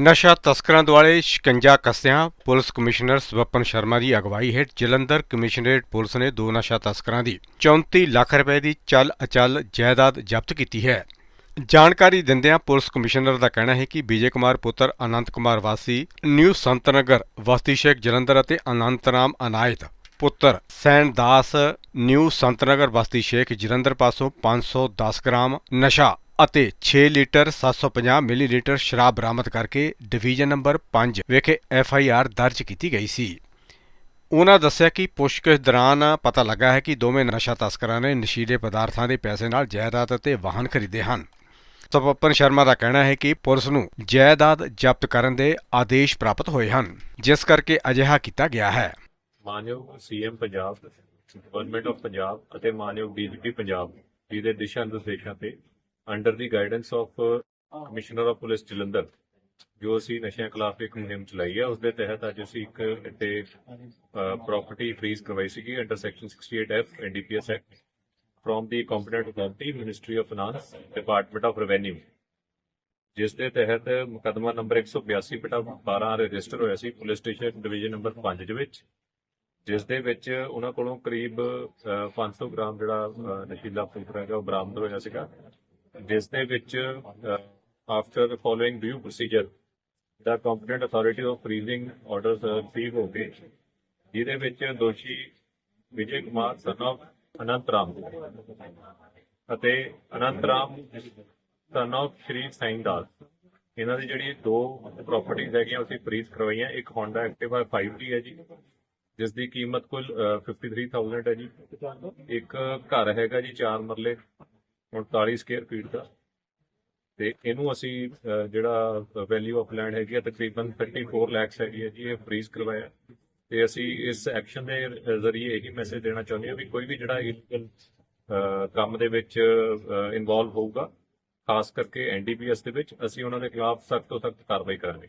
ਨਸ਼ਾ ਤਸਕਰਾਂ ਦੁਆਲੇ ਸ਼ਿਕੰਜਾ ਕੱਸਿਆਂ, ਪੁਲਿਸ ਕਮਿਸ਼ਨਰ ਸਵਪਨ ਸ਼ਰਮਾ ਦੀ ਅਗਵਾਈ ਹੇਠ ਜਲੰਧਰ ਕਮਿਸ਼ਨਰੇਟ ਪੁਲਿਸ ਨੇ ਦੋ ਨਸ਼ਾ ਤਸਕਰਾਂ ਦੀ 34 ਲੱਖ ਰੁਪਏ ਦੀ ਚੱਲ ਅਚਲ ਜਾਇਦਾਦ ਜ਼ਬਤ ਕੀਤੀ ਹੈ। ਜਾਣਕਾਰੀ ਦਿੰਦਿਆਂ ਪੁਲਿਸ ਕਮਿਸ਼ਨਰ ਦਾ ਕਹਿਣਾ ਹੈ ਕਿ ਵਿਜੇ ਕੁਮਾਰ ਪੁੱਤਰ ਅਨੰਤ ਕੁਮਾਰ ਵਾਸੀ, ਨਿਊ ਸੰਤਨਗਰ, ਵਸਤੀ ਸ਼ੇਖ ਜਲੰਧਰ ਅਤੇ ਅਨੰਤ ਰਾਮ ਅਨਾਇਤ, ਪੁੱਤਰ ਸੈਨ ਦਾਸ, ਨਿਊ ਸੰਤਨਗਰ ਬਸਤੀ ਸ਼ੇਖ ਜਲੰਧਰ ਪਾਸੋਂ 510 ਗ੍ਰਾਮ ਨਸ਼ਾ ਅਤੇ 6 ਲੀਟਰ 750 ਮਿਲੀਲੀਟਰ ਸ਼ਰਾਬ ਬਰਾਮਦ ਕਰਕੇ ਡਿਵੀਜ਼ਨ ਨੰਬਰ 5 ਵਿਖੇ ਐਫ ਆਈ ਆਰ ਦਰਜ ਕੀਤੀ ਗਈ ਸੀ। ਉਹਨਾਂ ਦੱਸਿਆ ਕਿ ਪੁੱਛਗਿੱਛ ਦੌਰਾਨ ਪਤਾ ਲੱਗਾ ਹੈ ਕਿ ਦੋਵੇਂ ਨਸ਼ਾ ਤਸਕਰਾਂ ਨੇ ਨਸ਼ੀਲੇ ਪਦਾਰਥਾਂ ਦੇ ਪੈਸੇ ਨਾਲ ਜਾਇਦਾਦ ਅਤੇ ਵਾਹਨ ਖਰੀਦੇ ਹਨ। ਸਵਪਨ ਸ਼ਰਮਾ ਦਾ ਕਹਿਣਾ ਹੈ ਕਿ ਪੁਲਿਸ ਨੂੰ ਜਾਇਦਾਦ ਜ਼ਬਤ ਕਰਨ ਦੇ ਆਦੇਸ਼ ਪ੍ਰਾਪਤ ਹੋਏ ਹਨ, ਜਿਸ ਕਰਕੇ ਅਜਿਹਾ ਕੀਤਾ ਗਿਆ ਹੈ। ਮਾਨਯੋਗ CM Punjab, government of Punjab ਅਤੇ ਮਾਨਯੋਗ ਡੀਜੀਪੀ ਪੰਜਾਬ ਜੀ ਦੇ ਦਿਸ਼ਾ ਨਿਰਦੇਸ਼ਾਂ ਤੇ under the guidance of commissioner of police Jalandhar ਜੋ ਅਸੀਂ ਨਸ਼ਿਆਂ ਖਿਲਾਫ ਇੱਕ ਮੁਹਿੰਮ ਚਲਾਈ ਹੈ ਉਸ ਦੇ ਤਹਿਤ ਅੱਜ ਅਸੀਂ ਇੱਕ ਇੱਥੇ ਪ੍ਰਾਪਰਟੀ ਫ੍ਰੀਜ਼ ਕਰਵਾਈ ਸੀਗੀ under section 68F NDPS act from the competent authority ministry of finance department of revenue ਜਿਸ ਦੇ ਤਹਿਤ ਮੁਕੱਦਮਾ ਨੰਬਰ 182 ਬਟਾ 12 ਰਜਿਸਟਰ ਹੋਇਆ ਸੀ ਪੁਲਿਸ ਸਟੇਸ਼ਨ ਡਿਵੀਜ਼ਨ ਨੰਬਰ 5 ਦੇ ਵਿੱਚ ਜਿਸ ਦੇ ਵਿੱਚ ਉਹਨਾਂ ਕੋਲੋਂ ਕਰੀਬ ਅਹ, 500 ਗ੍ਰਾਮ ਜਿਹੜਾ ਨਸ਼ੀਲਾ ਪਦਾਰਥ ਹੈਗਾ ਉਹ ਬਰਾਮਦ ਹੋਇਆ ਸੀਗਾ। ਜਿਸ ਦੇ ਵਿੱਚ after following due procedure the competent authority of freezing orders receive ਹੋ ਗਏ ਜਿਹਦੇ ਵਿੱਚ ਦੋਸ਼ੀ ਵਿਜੇ ਕੁਮਾਰ ਸਨ of ਅਨੰਤ ਰਾਮ ਅਤੇ ਅਨੰਤ ਰਾਮ ਸਨ of ਸ਼੍ਰੀ ਸਾਈਂ ਦਾਸ। ਇਹਨਾਂ ਦੀ ਜਿਹੜੀ ਦੋ ਪ੍ਰਾਪਰਟੀਆਂ ਹੈਗੀਆਂ ਅਸੀਂ ਫਰੀਜ਼ ਕਰਵਾਈਆਂ। ਇੱਕ Honda Activa 5T ਹੈ ਜੀ ਜਿਸ ਦੀ ਕੀਮਤ ਕੁੱਲ ਅਹ, 53000 ਹੈ ਜੀ। ਇੱਕ ਘਰ ਹੈਗਾ ਜੀ 4 ਮਰਲੇ। 39 ਸਕੁਅਰ ਫੀਟ ਦਾ। ਤੇ ਇਹਨੂੰ ਅਸੀਂ ਜਿਹੜਾ ਵੈਲਿਊ ਆਫ ਲੈਂਡ ਹੈਗੀ ਹੈ ਤਕਰੀਬਨ 34 ਲੱਖ ਹੈਗੀ ਹੈ ਜੀ, ਇਹ ਫਰੀਜ਼ ਕਰਵਾਇਆ। ਤੇ ਅਸੀਂ ਇਸ ਐਕਸ਼ਨ ਦੇ ਜ਼ਰੀਏ ਇਹੀ ਮੈਸੇਜ ਦੇਣਾ ਚਾਹੁੰਦੇ ਹਾਂ ਵੀ ਕੋਈ ਵੀ ਜਿਹੜਾ ਇਲੀਗਲ ਕੰਮ ਦੇ ਵਿੱਚ ਇਨਵੋਲਵ ਹੋਊਗਾ, ਖਾਸ ਕਰਕੇ ਐਨਡੀਪੀਐਸ ਦੇ ਵਿੱਚ, ਅਸੀਂ ਉਹਨਾਂ ਦੇ ਖਿਲਾਫ ਸਖਤ ਤੋਂ ਸਖਤ ਕਾਰਵਾਈ ਕਰਾਂਗੇ।